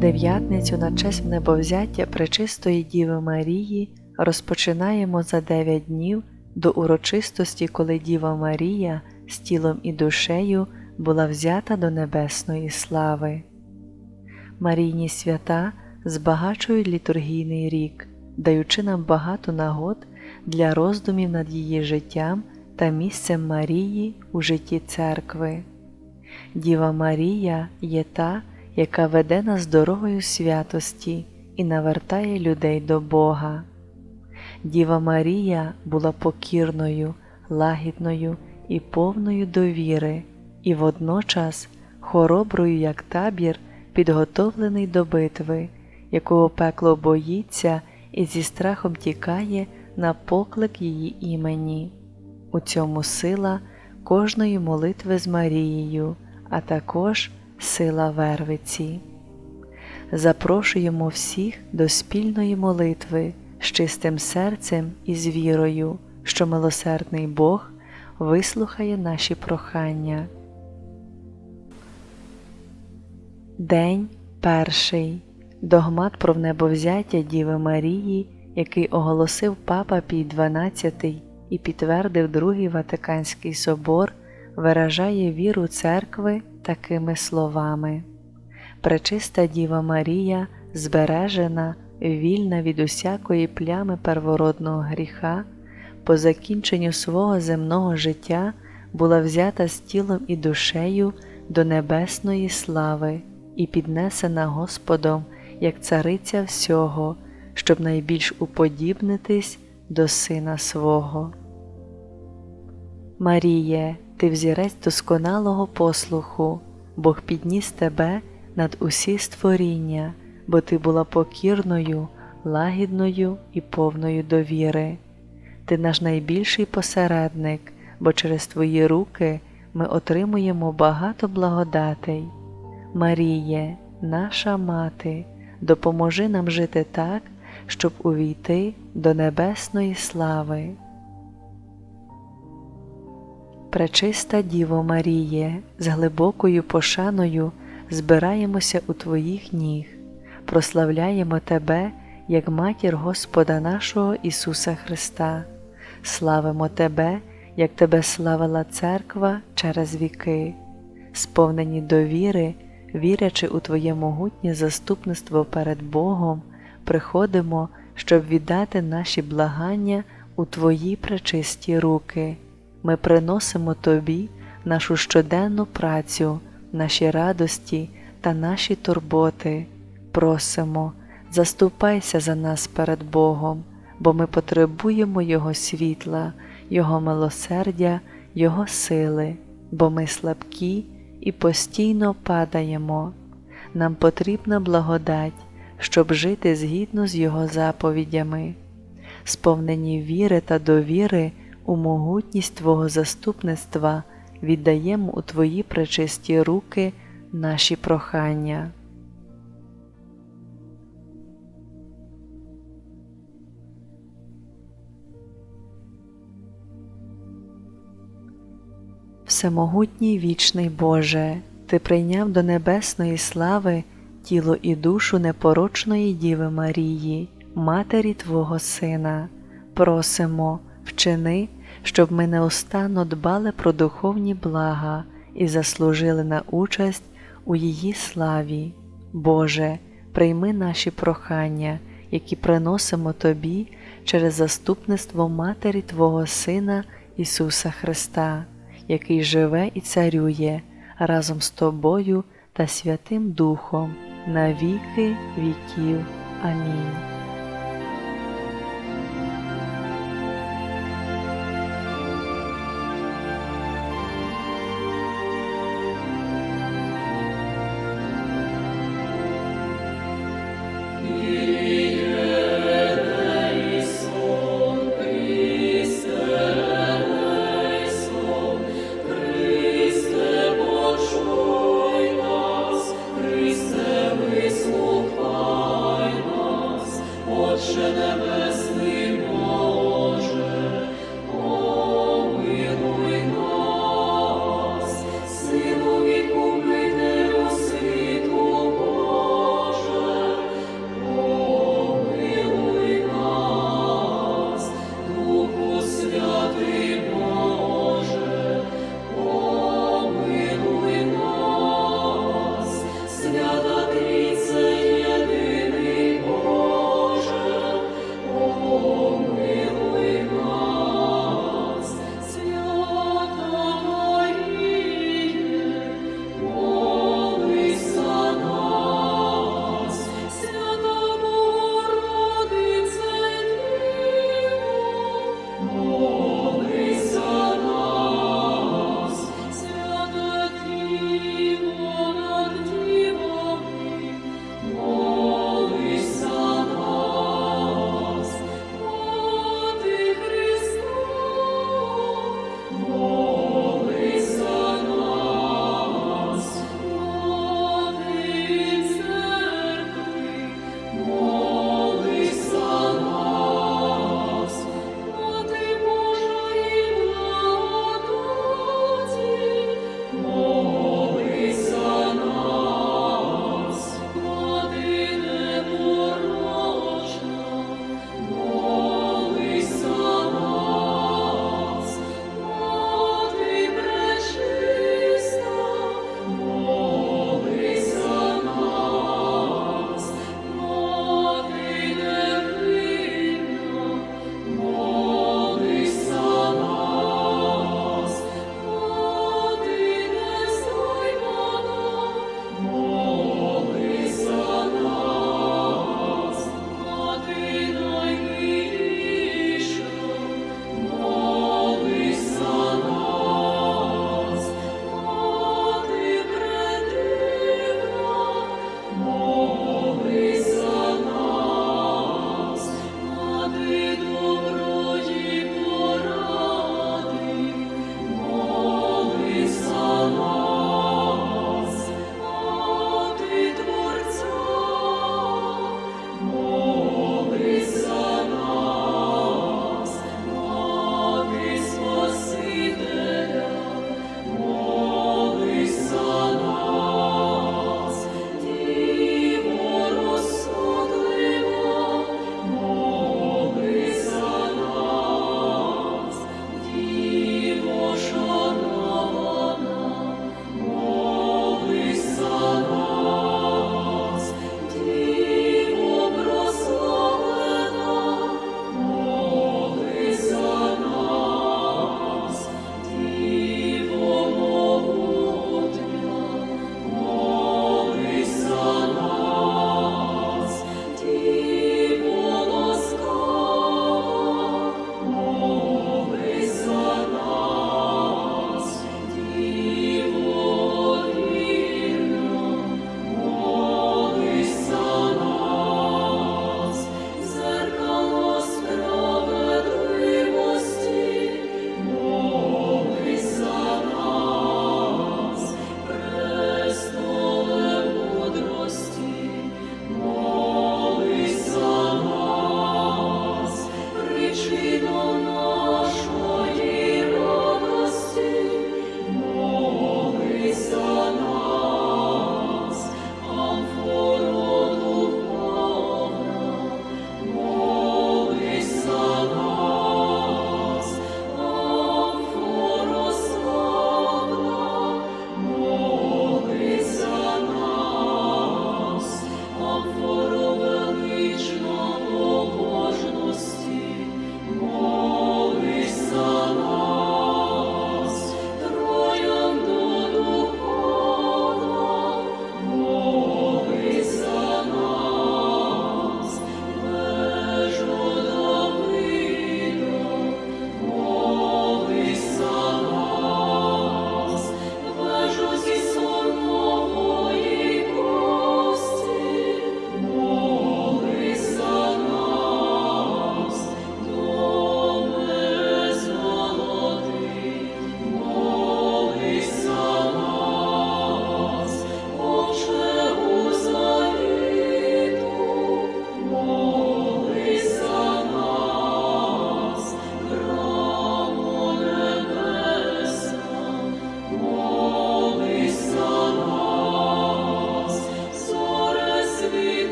Дев'ятницю на честь небовзяття Пречистої Діви Марії розпочинаємо за дев'ять днів до урочистості, коли Діва Марія з тілом і душею була взята до небесної слави. Марійні свята збагачують літургійний рік, даючи нам багато нагод для роздумів над її життям та місцем Марії у житті церкви. Діва Марія є та, яка веде нас дорогою святості і навертає людей до Бога. Діва Марія була покірною, лагідною і повною довіри, і водночас хороброю, як табір, підготовлений до битви, якого пекло боїться і зі страхом тікає на поклик її імені. У цьому сила кожної молитви з Марією, а також сила Вервиці. Запрошуємо всіх до спільної молитви з чистим серцем і з вірою, що милосердний Бог вислухає наші прохання. День перший. Догмат про небовзяття Діви Марії, який оголосив Папа Пій XII і підтвердив Другий Ватиканський собор, виражає віру церкви такими словами: Пречиста Діва Марія, збережена, вільна від усякої плями первородного гріха, по закінченню свого земного життя була взята з тілом і душею до небесної слави і піднесена Господом як цариця всього, щоб найбільш уподібнитись до Сина свого. Маріє, ти взірець досконалого послуху, Бог підніс тебе над усі створіння, бо ти була покірною, лагідною і повною довіри. Ти наш найбільший посередник, бо через твої руки ми отримуємо багато благодатей. Маріє, наша мати, допоможи нам жити так, щоб увійти до небесної слави. Пречиста Діво Маріє, з глибокою пошаною збираємося у Твоїх ніг, прославляємо Тебе як матір Господа нашого Ісуса Христа, славимо Тебе, як Тебе славила Церква через віки, сповнені довіри, вірячи у Твоє могутнє заступництво перед Богом, приходимо, щоб віддати наші благання у Твої пречисті руки. Ми приносимо Тобі нашу щоденну працю, наші радості та наші турботи, просимо, заступайся за нас перед Богом, бо ми потребуємо Його світла, Його милосердя, Його сили, бо ми слабкі і постійно падаємо. Нам потрібна благодать, щоб жити згідно з Його заповідями, сповнені віри та довіри у могутність Твого заступництва віддаємо у Твої пречисті руки наші прохання. Всемогутній вічний Боже, Ти прийняв до небесної слави тіло і душу непорочної Діви Марії, Матері Твого Сина, просимо вчини, щоб ми неустанно дбали про духовні блага і заслужили на участь у її славі. Боже, прийми наші прохання, які приносимо Тобі через заступництво Матері Твого Сина Ісуса Христа, який живе і царює разом з Тобою та Святим Духом на віки віків. Амінь.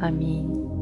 Амінь.